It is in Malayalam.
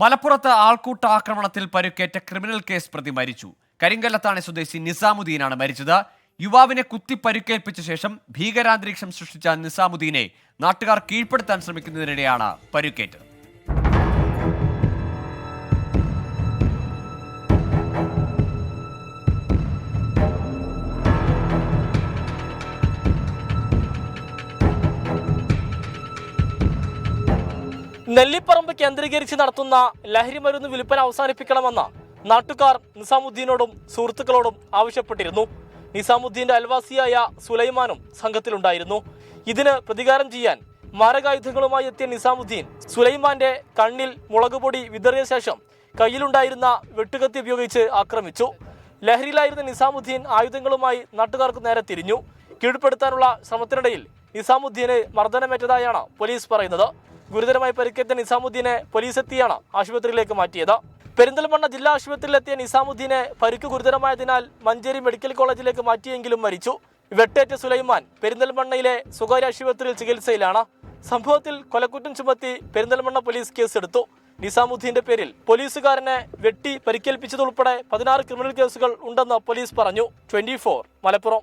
മലപ്പുറത്ത് ആൾക്കൂട്ട ആക്രമണത്തിൽ പരുക്കേറ്റ ക്രിമിനൽ കേസ് പ്രതി മരിച്ചു. കരിങ്കല്ലത്താണി സ്വദേശി നിസാമുദ്ദീനാണ് മരിച്ചത്. യുവാവിനെ കുത്തി പരുക്കേൽപ്പിച്ച ശേഷം ഭീകരാന്തരീക്ഷം സൃഷ്ടിച്ച നിസാമുദ്ദീനെ നാട്ടുകാർ കീഴ്പ്പെടുത്താൻ ശ്രമിക്കുന്നതിനിടെയാണ് പരുക്കേറ്റത്. നെല്ലിപ്പറമ്പ് കേന്ദ്രീകരിച്ച് നടത്തുന്ന ലഹരി മരുന്ന് വിൽപ്പന അവസാനിപ്പിക്കണമെന്ന് നാട്ടുകാർ നിസാമുദ്ദീനോടും സുഹൃത്തുക്കളോടും ആവശ്യപ്പെട്ടിരുന്നു. നിസാമുദ്ദീന്റെ അൽവാസിയായ സുലൈമാനും സംഘത്തിലുണ്ടായിരുന്നു. ഇതിന് പ്രതികാരം ചെയ്യാൻ മാരകായുധങ്ങളുമായി എത്തിയ നിസാമുദ്ദീൻ സുലൈമാന്റെ കണ്ണിൽ മുളകുപൊടി വിതറിയ ശേഷം കയ്യിലുണ്ടായിരുന്ന വെട്ടുകത്തി ഉപയോഗിച്ച് ആക്രമിച്ചു. ലഹരിയിലായിരുന്ന നിസാമുദ്ദീൻ ആയുധങ്ങളുമായി നാട്ടുകാർക്ക് നേരെ തിരിഞ്ഞു. കീഴ്പ്പെടുത്താനുള്ള ശ്രമത്തിനിടയിൽ നിസാമുദ്ദീന് മർദ്ദനമേറ്റതായാണ് പോലീസ് പറയുന്നത്. ഗുരുതരമായി പരിക്കേറ്റ നിസാമുദ്ദീനെ പോലീസ് എത്തിയാണ് ആശുപത്രിയിലേക്ക് മാറ്റിയത്. പെരിന്തൽമണ്ണ ജില്ലാ ആശുപത്രിയിലെത്തിയ നിസാമുദ്ദീനെ പരിക്ക് ഗുരുതരമായതിനാൽ മഞ്ചേരി മെഡിക്കൽ കോളേജിലേക്ക് മാറ്റിയെങ്കിലും മരിച്ചു. വെട്ടേറ്റ സുലൈമാൻ പെരിന്തൽമണ്ണയിലെ സ്വകാര്യ ആശുപത്രിയിൽ ചികിത്സയിലാണ്. സംഭവത്തിൽ കൊലക്കുറ്റം ചുമത്തി പെരിന്തൽമണ്ണ പോലീസ് കേസെടുത്തു. നിസാമുദ്ദീന്റെ പേരിൽ പോലീസുകാരനെ വെട്ടി പരിക്കേൽപ്പിച്ചതുൾപ്പെടെ പതിനാറ് ക്രിമിനൽ കേസുകൾ ഉണ്ടെന്ന് പോലീസ് പറഞ്ഞു. ട്വന്റി മലപ്പുറം.